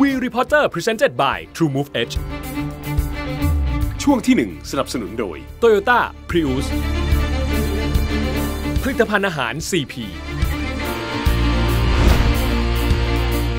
We Reporter Presented by TrueMove Edge ช่วงที่ 1 สนับสนุนโดย Toyota Prius ผลิตภัณฑ์อาหาร CP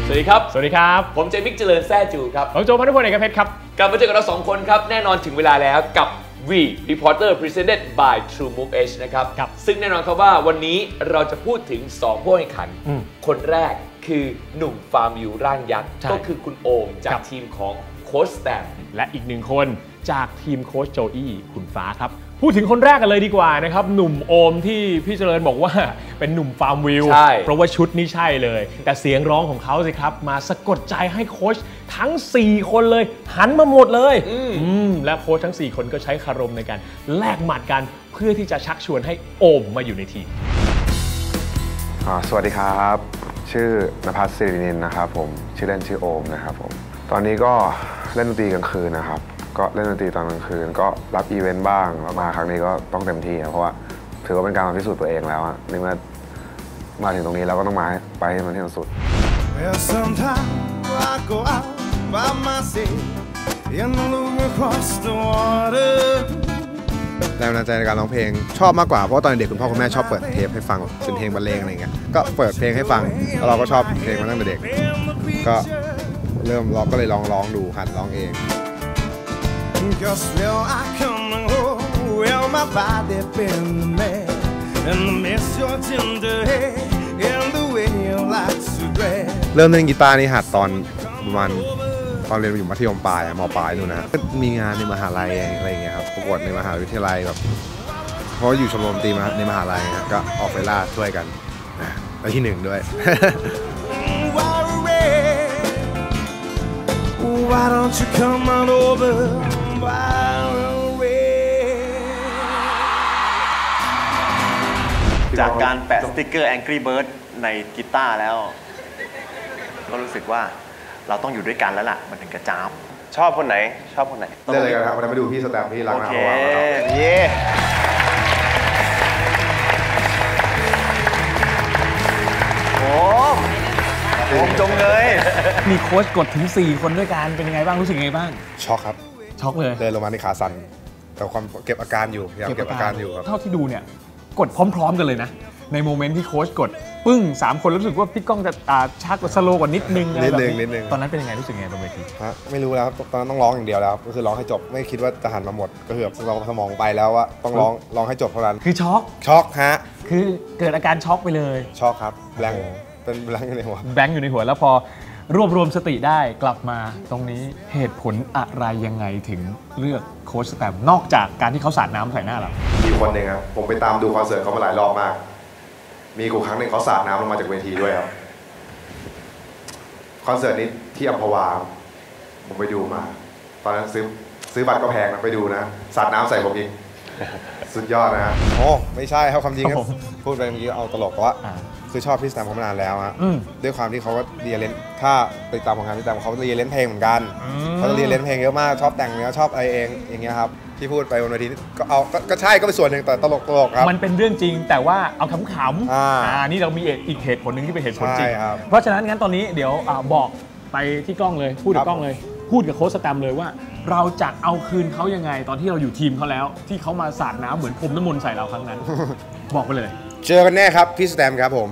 สวัสดีครับ สวัสดีครับ ผมเจมิกเจริญแซ่จูครับ ผมโจพันธุพลเอกเพชรครับ กลับมาเจอกับเราสองคนครับ แน่นอนถึงเวลาแล้วกับ V Reporter Presented by True Move Edge นะครับครับซึ่งแน่นอนครับว่าวันนี้เราจะพูดถึง 2 ผู้แข่งขันอืมคนแรกคือหนุ่มฟาร์มวิวร่างยักษ์ใช่ก็คือคุณโอมจาครักบทีมของโค้ชแตมและอีกหนึ่งคนจากทีมโค้ชโจอี้คุณฟ้าครับ พูดถึงคนแรกกันเลยดีกว่านะครับ หนุ่มโอมที่พี่เจริญบอกว่าเป็นหนุ่มฟาร์มวิวใช่เพราะว่าชุดนี่ใช่เลย แต่เสียงร้องของเขาสิครับ มาสะกดใจให้โค้ช ทั้ง 4 คนเลย หันมาหมดเลยอืมและโค้ชทั้ง 4 คนก็ใช้คารมในการแลกหมัดกันเพื่อที่จะชักชวนให้โอมมาอยู่ในทีมอ่าสวัสดีครับ ชื่อนภัสสิรินินนะครับผมชื่อเล่นชื่อโอมนะครับผมตอนนี้ก็เล่นดนตรีกลางคืนนะครับ ก็เล่นดนตรีตอนกลางคืน ก็รับอีเวนต์บ้างแล้วมาครั้งนี้ก็ต้องเต็มที่ครับเพราะว่าถือว่าเป็นการมาพิสูจน์ตัวเองแล้วอะในเมื่อมาถึงตรงนี้เราก็ต้องมาให้ไปให้มันที่สุด Well, sometimes I go out by myself and look across the water. แรงบันดาลใจในการร้องเพลงชอบมากกว่าเพราะว่าตอนเด็กคุณพ่อคุณแม่ชอบเปิดเทปให้ฟังเป็นเพลงบรรเลงอะไรเงี้ยก็เปิดเพลงให้ฟังแล้วเราก็ชอบเพลงมาตั้งแต่เด็ก ก็เริ่มร้องก็เลยลองร้องดูหัดร้องเอง Cause well, I come home, well, my body been the man, and the mess your tender head, and the way you like to dress. เริ่มเล่นกีตาร์นี่หัดตอนประมาณ ตอนเรียนอยู่มัธยมปลายอะมปลายนู่นนะฮะก็มีงานในมหาลัยอะไรอย่างเงี้ยครับประกวดในมหาวิทยาลัยแบบเพราะว่าอยู่ชมรมดนตรีมาในมหาลัยนะก็ออกไปล่าช่วยกันอะแล้วที่หนึ่งด้วย Why don't you come on over? Why จากการแปะสติกเกอร์ Angry Bird ในกีตาร์แล้ว ก็รู้สึกว่า เราต้องอยู่ด้วยกันแล้วล่ะมันถึงกระจามชอบคนไหน ชอบคนไหนเล่นอะไรกันครับวันนี้มาดูพี่สแตมป์ที่ร้านโออาเคหารครับเย่โอ้มโอมจงเลยมีโค้ชกดถึง 4 คนด้วยกันเป็นยังไงบ้างรู้สึกยังไงบ้าง ช็อกครับ ช็อกเลยเดินลงมาในขาสั่นแต่ความเก็บอาการอยู่พยายามเก็บอาการอยู่ครับ เท่าที่ดูเนี่ย กดพร้อม ๆ กันเลยนะ ในโมเมนต์ที่โค้ชกด ปึ้ง3คนรู้สึกว่าพี่ก้องจะอ่าชักสโลว์กว่านิดนึงอะไรนิดแบบนึงนิดนึง ตอนนั้นเป็นยังไงรู้สึกยังไงบนเวที ฮะไม่รู้แล้วครับตอนนั้นต้องร้องอย่างเดียวแล้วครับก็คือร้องให้จบไม่คิดว่าจะหันมาหมดก็คือแบบเราสมองไปแล้วว่าต้องร้องร้องให้จบเท่านั้นคือช็อกช็อกฮะคือเกิดอาการช็อกไปเลย ช็อกครับแบงค์เป็นแบงค์อยู่ในหัว แบงค์อยู่ในหัวแล้วพอรวบรวมสติได้กลับมาตรงนี้เหตุผลอะไรยังไงถึงเลือกโค้ชสแตมป์นอกจากการที่เขาสาดน้ำใส่หน้าเรา มีคนหนึ่งครับผมไปตามดูคอนเสิร์ตเขามาหลายรอบมาก มีกูครั้งหนึ่งเขาสาดน้ำลงมาจากเวทีด้วยครับคอนเสิร์ตนี้ที่อัมพวาผมไปดูมา ตอนนั้นซื้อซื้อบัตรก็แพงนะไปดูนะสาดน้ำใส่ผมอีกสุดยอดนะฮะโอ้ไม่ใช่ครับความจริงครับก็ผมพูดไปเมื่อกี้เอาตลกแต่ว่าอ่าคือชอบพี่สแตมป์เขามานานแล้วฮะอืมด้วยความที่เขาก็เรียนเล่นถ้าติดตามผลงานพี่สแตมป์เขาเรียนเล่นเพลงเหมือนกันอืมเขาจะเรียนเล่นเพลงเยอะมากชอบแต่งเนื้อชอบอะไรเองอย่างเงี้ยครับ ที่พูดไปบนเวทีนี่ก็เอาก็ก็ใช่ก็เป็นส่วนหนึ่งแต่ตลกตลกครับ มันเป็นเรื่องจริงแต่ว่าเอาขำๆอ่าอ่านี่เรามีอีกเหตุผลหนึ่งที่เป็นเหตุผลจริง ใช่ครับ เพราะฉะนั้นงั้นตอนนี้เดี๋ยวอาบอกไปที่กล้องเลย พูดครักับบกล้องเลย พูดกับโค้ชสแตมป์เลยว่า เราจะเอาคืนเขายังไงตอนที่เราอยู่ทีมเขาแล้ว ที่เขามาสาดน้ำเหมือนพรมน้ำมนต์ใส่เราครั้งนั้น บอกไปเลย เจอกันแน่ครับพี่สแตมป์ครับผม